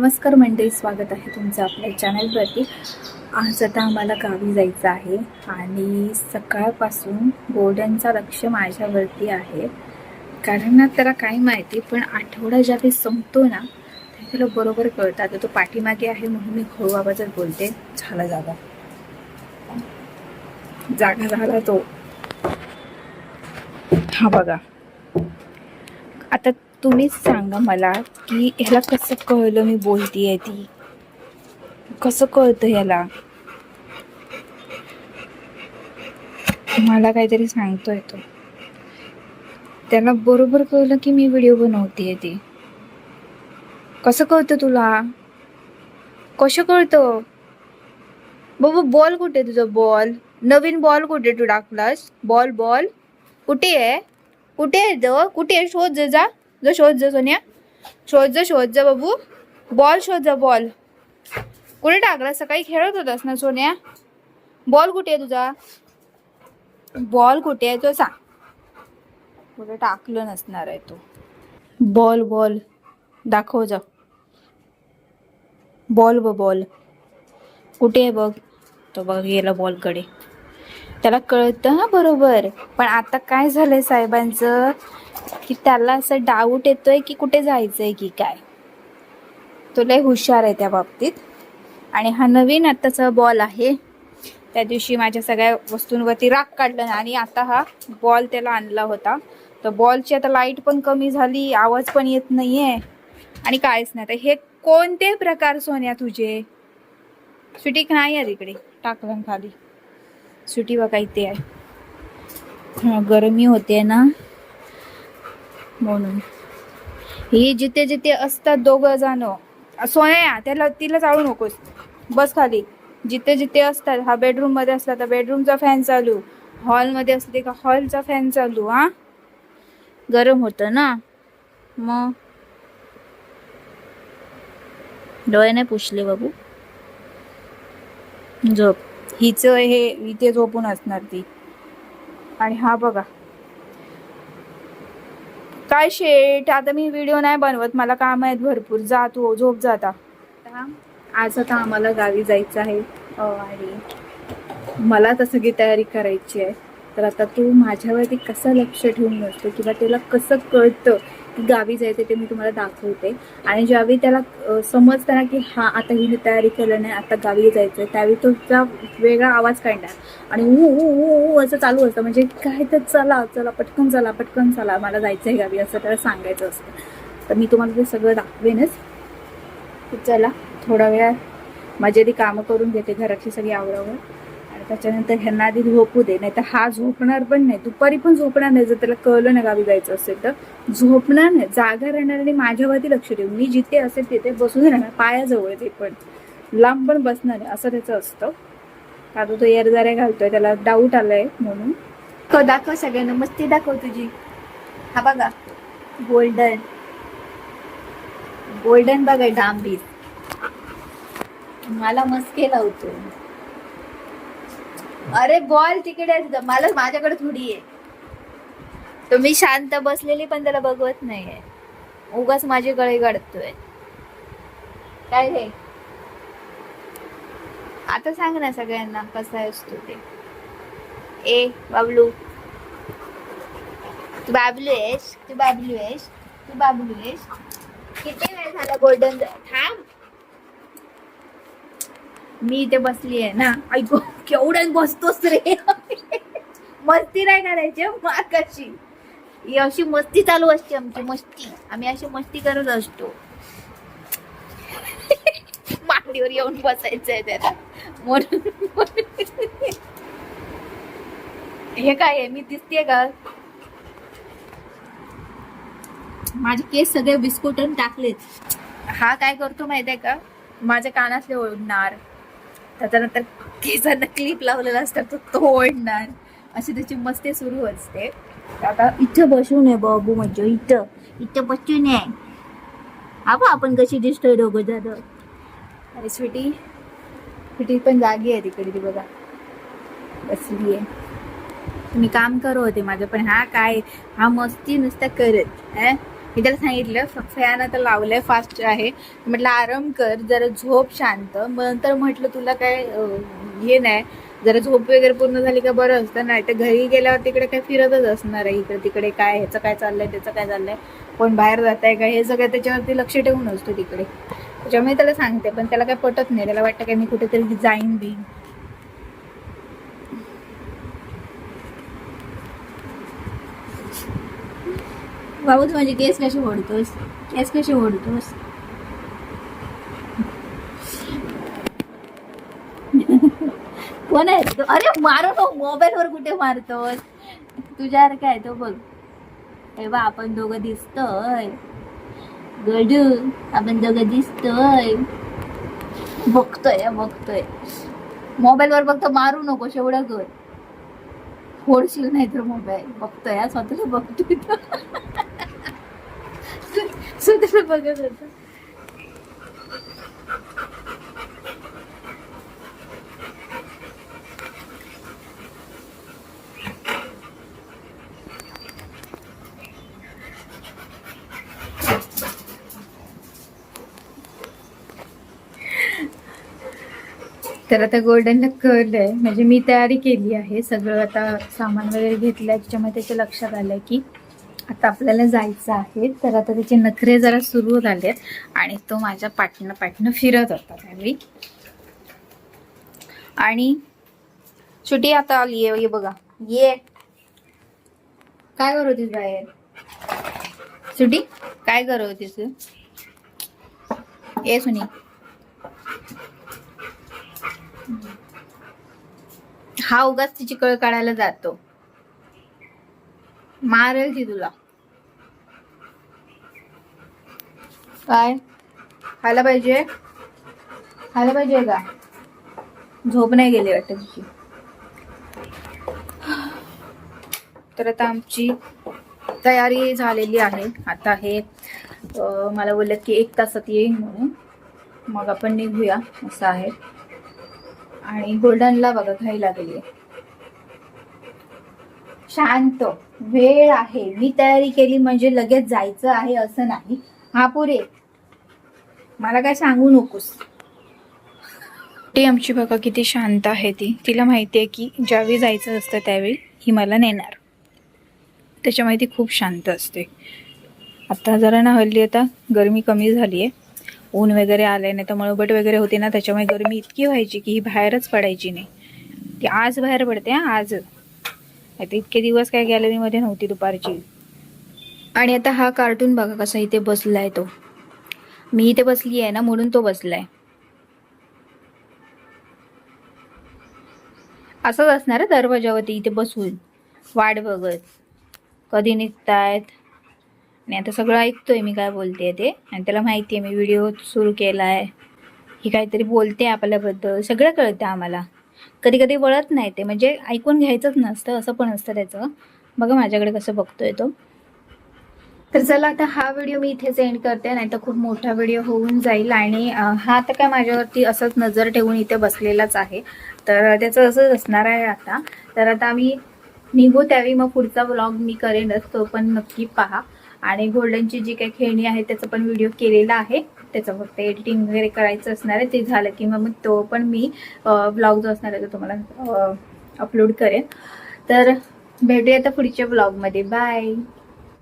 नमस्कार मंडळी स्वागत आहे तुमचं आपल्या चॅनलवरती. आज आता आम्हाला गावी जायचं आहे आणि सकाळपासून गोड्यांचा लक्ष माझ्यावरती आहे. कारण ना त्याला काय माहिती पण आठवडा ज्यावेळी संपतो ना ते त्याला बरोबर कळतं. आता तो पाठीमागे आहे म्हणून मी हळू बोलते. झाला जागा. जागा झाला तो. हा बघा. आता तुम्हीच सांगा मला की ह्याला कसं कळलं मी बोलतीये ती? कसं कळतं ह्याला? मला काहीतरी सांगतोय तो. त्याला बरोबर कळलं की मी व्हिडिओ बनवतीये ती. कसं कळतं तुला? कसं कळतं? बाबा बॉल कुठे तुझा बॉल? नवीन बॉल कुठे तू टाकलास? Ball ball. कुठे आहे? कुठे आहे तो? कुठे आहे? शोध जा. जो शोध जा सोनिया शोध जा शोध जा बाबू बॉल शोध जा बॉल कुठे टाकला? सकाळी खेळत होतास ना सोनिया? बॉल कुठे आहे तुझा? बॉल कुठे आहे तो सांग. कुठे टाकलं नसणार आहे तो. बॉल बॉल दाखव जा. बॉल ब बॉल कुठे आहे बघ? तो बघ गेला बॉलकडे त्याला कळतं ना बरोबर. पण आता काय झालंय साहेबांचं? की त्याला असं डाऊट येतोय की कुठे जायचं आहे की काय. तो लय हुशार आहे त्या बाबतीत. आणि हा नवीन आत्ताचा बॉल आहे. त्या दिवशी माझ्या सगळ्या वस्तूंवरती राग काढलं ना आणि आता हा बॉल त्याला आणला होता. तर बॉलची आता लाइट पण कमी झाली आवाज पण येत नाहीये. आणि काहीच नाही. तर हे कोणते प्रकार सोन्या तुझे? सुटी नाही आहे तिकडे. टाकलं खाली. सुटी बघा इथे आहे. गरमी होते ना. म्हणून. ही जिथे जिथे असतात दोघं जण सोया त्याला तिला चाळू नकोस. बस खाली. जिथे जिथे असतात हा बेडरूममध्ये असला तर बेडरूमचा फॅन चालू. हॉलमध्ये असते का हॉलचा फॅन चालू हा? गरम होतं ना? मग? डोळे नाही पुसले बाबू. झोप. हिच हे इथे झोपून असणार ती. आणि हा बघा. काय शेट? आता मी व्हिडिओ नाही बनवत. मला काम आहेत भरपूर. जा तू झोप जाता आज आता आम्हाला गावी जायचं आहे. आणि मला तर सगळी तयारी करायची आहे. तर आता तू माझ्यावरती कसं लक्ष ठेवून असतो किंवा त्याला कसं कळतं गावी जायचं ते मी तुम्हाला दाखवते. आणि ज्यावेळी त्याला समजताना की हा आता हिने तयारी केलं नाही आता गावी जायचं त्यावेळी तो त्या वेगळा आवाज काढणार आणि ऊ ऊ ऊ असं चालू असतं. म्हणजे काय तर चला चला पटकन चला पटकन चला मला जायचं आहे गावी असं त्याला सांगायचं असतं. तर मी तुम्हाला ते सगळं दाखवेनच. चला थोडा वेळ माझी आधी कामं करून घेते घराची सगळी आवरावर. त्याच्यानंतर ह्यांना आधी झोपू दे नाही तर हा झोपणार पण नाही. दुपारी पण झोपणार नाही जर त्याला कळलं ना गावी जायचं असेल तर. झोपणार नाही जागा राहणार आणि माझ्यावरती लक्ष देऊ मी जिथे असेल तिथे बसून राहणार पायाजवळ ते पण. लांब पण बसणार नाही असं त्याचं असतं. आता तो एरजाऱ्या घालतोय त्याला डाऊट आलाय म्हणून. क दाखव सगळ्यांना मस्ती दाखव तुझी. हा बघा. गोल्डन गोल्डन बघा डांबीर मला मस्के लावतो अरे बॉल तिकडे आहे मला माझ्याकडे थोडी आहे. तो मी शांत बसलेली पण त्याला बघवत नाहीये. उगाच माझी गळे गडतोय. काय रे? आता सांग ना सगळ्यांना कसा असतो ते ए बाबलू. तू बाबलू आहेस? तू बाबलू आहेस? तू बाबलू आहेस? किती वेळ झाला गोल्डन थांब. मी इथे बसली आहे ना. ऐकू केवढ्यात बसतोस रे. मस्ती नाही करायची हं, कशी. ही अशी मस्ती चालू असते आमची मस्ती. आम्ही अशी मस्ती करत असतो. मांडीवर येऊन बसायचंय त्याला. म्हणून. हे काय आहे? मी दिसतेय का? माझे केस सगळे बिस्कुटून टाकलेत. हा काय करतो माहितीये का? माझ्या कानातले ओढणार. त्याच्यानंतर केसांना क्लिप लावलेला असतात तो तोडणार ओढणार अशी त्याची मस्ती सुरू असते. आता इथं बसून आहे बाबू म्हणजे इथं. इथं बसून आहे. हा बा आपण कशी दिसतोय दोघं दादा अरे स्वीटी स्वीटी पण जागी आहे तिकडे ती बघा. बसली आहे तुम्ही काम करू होते माझं पण हा काय हा मस्ती नुसता करत अं? मी त्याला सांगितलं फॅन आता लावलंय फास्ट आहे. म्हटलं आराम कर जरा झोप शांत. मग नंतर म्हटलं तुला काय हे नाही जरा झोप वगैरे पूर्ण झाली का बरं असतं नाही तर घरी गेल्यावर तिकडे काय फिरतच असणार आहे इकडे तिकडे काय ह्याचं काय चाललंय त्याचं काय चाललंय कोण बाहेर जात आहे का हे सगळं त्याच्यावरती लक्ष ठेवून असतो तिकडे. त्याच्यामुळे त्याला सांगते पण त्याला काय पटत नाही. त्याला वाटतं काय मी कुठेतरी जाईन बी बाबू तू माझे केस कसे ओढतोस? केस कसे ओढतोस? कोण आहे तो? अरे मारू नको मोबाईल वर कुठे मारतोस? तुझ्यावर काय तो बघ. हे बा आपण दोघं दिसतोय. गडू आपण दोघं दिसतोय. बघतोय बघतोय. मोबाईल वर फक्त मारू नको शेवढं कर. फोडशील नाही तर मोबाईल बघतोय स्वतःला बघतोय कसं बघत होता. तर आता गोल्डनला कळलंय म्हणजे मी तयारी केली आहे. सगळं आता सामान वगैरे घेतलंय. त्याच्यामुळे त्याच्या लक्षात आलंय की आता आपल्याला जायचं आहे तर आता त्याचे नखरे जरा सुरू झालेत आणि तो माझ्या पाटणं पाटणं फिरत होता त्यावेळी. आणि सुटी आता आली आहे ये बघा. ये. काय करत होतीस बाहेर? सुटी काय करत होतीस ये सुनी. हा उगाच तिची कळ काढायला जातो. मारेल ती तुला. काय? खायला पाहिजे? खायला पाहिजे का? झोप नाही गेली वाटत तिची. तर आता आमची तयारी झालेली आहे. आता हे मला बोललं की एक तासात येईन म्हणून. मग आपण निघूया. असं आहे. आणि गोल्डनला बघा घाई लागली आहे शांत वेळ आहे. मी तयारी केली म्हणजे लगेच जायचं आहे असं नाही. हा पुरे. मला काय सांगू नकोस. ती आमची बघा किती शांत आहे ती. तिला माहिती आहे की ज्यावेळी जायचं असतं त्यावेळी ही मला नेणार. त्याच्यामुळे ती खूप शांत असते. आता जरा ना हल्ली आता गरमी कमी झाली आहे ऊन वगैरे आलं नाही तर मळबट वगैरे होते ना त्याच्यामुळे गरमी इतकी व्हायची की ही बाहेरच पडायची नाही. ती आज बाहेर पडते आज. आता इतके दिवस काय गॅलरीमध्ये नव्हती दुपारची. आणि आता हा कार्टून बघा कसा इथे बसलाय तो. मी इथे बसली आहे ना म्हणून तो बसलाय. असंच असणार दरवाजावरती इथे बसून. वाट बघत. कधी निघतायत? आणि आता सगळं ऐकतोय मी काय बोलते ते. आणि त्याला माहिती आहे मी व्हिडिओ सुरू केला आहे ही काहीतरी बोलते आपल्याबद्दल. सगळं कळतं आम्हाला. कधी कधी वळत नाही ते. म्हणजे ऐकून घ्यायचंच नसतं असं पण असतं त्याचं. बघा माझ्याकडे कसं बघतोय तो. तर चला आता हा व्हिडिओ मी इथेच एंड करते नाही तर खूप मोठा व्हिडिओ होऊन जाईल आणि हा तर काय माझ्यावरती असंच नजर ठेवून इथे बसलेलाच आहे. तर त्याचं असंच असणार आहे आता. तर आता आम्ही निघू त्यावेळी मग पुढचा व्लॉग मी करेनच तो पण नक्की पहा. आणि गोल्डनची जी काही खेळणी आहे त्याचा पण व्हिडिओ केलेला आहे. त्याचं फक्त एडिटिंग वगैरे करायचं असणार आहे ते झालं की मग तो पण मी ब्लॉग जो असणार आहे तो तुम्हाला अपलोड करेन. तर भेटूया आता पुढच्या ब्लॉगमध्ये बाय